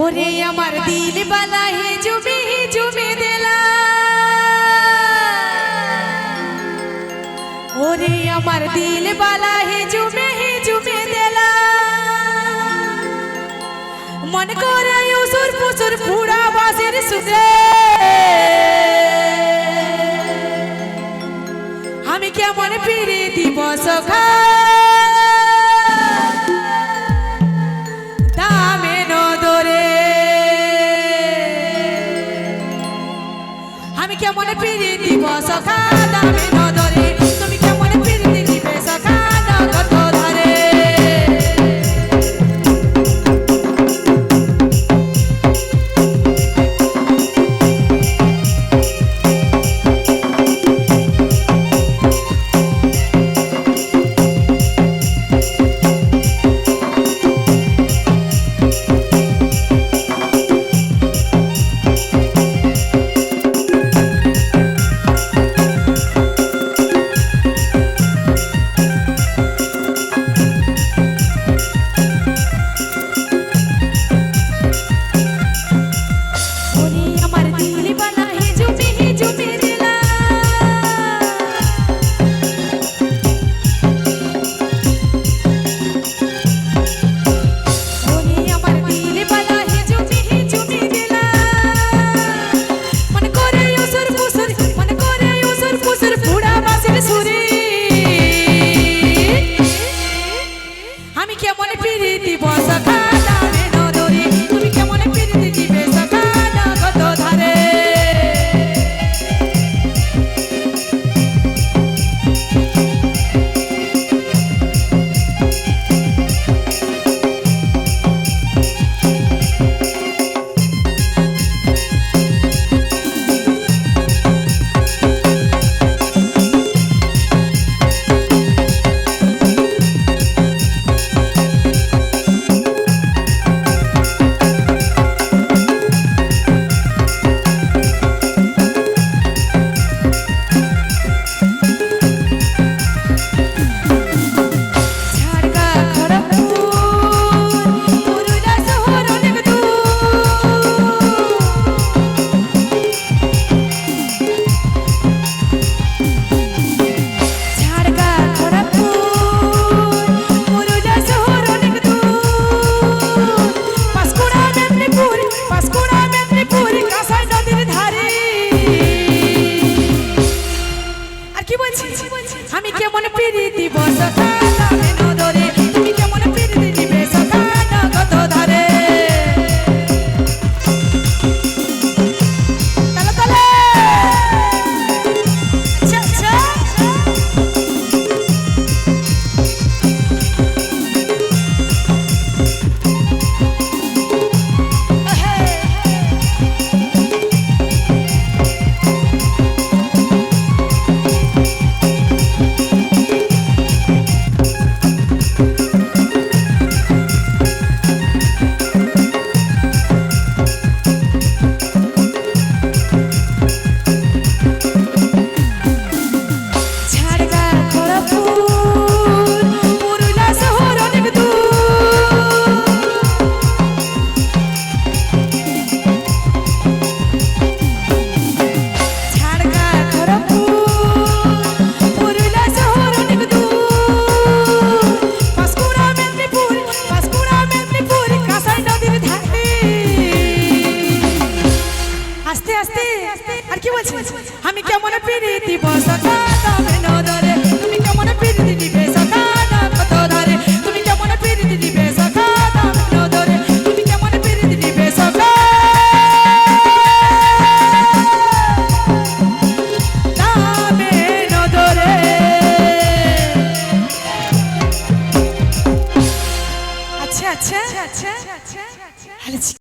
ওরে আমার দিল বালা হে জুমি জুমি দেলা। ওরে আমার দিল বালা হে জুমি জুমি দেলা। মন করে উসুর পুসুর আমি কেমন ফিরি দিব? সখা দামি নদ প্রীতি বসাতে আর কি বলছি? আমি কেমন পিড়ি দিব সকালা আমি কেমন পিড়ি দিব সখা তুমি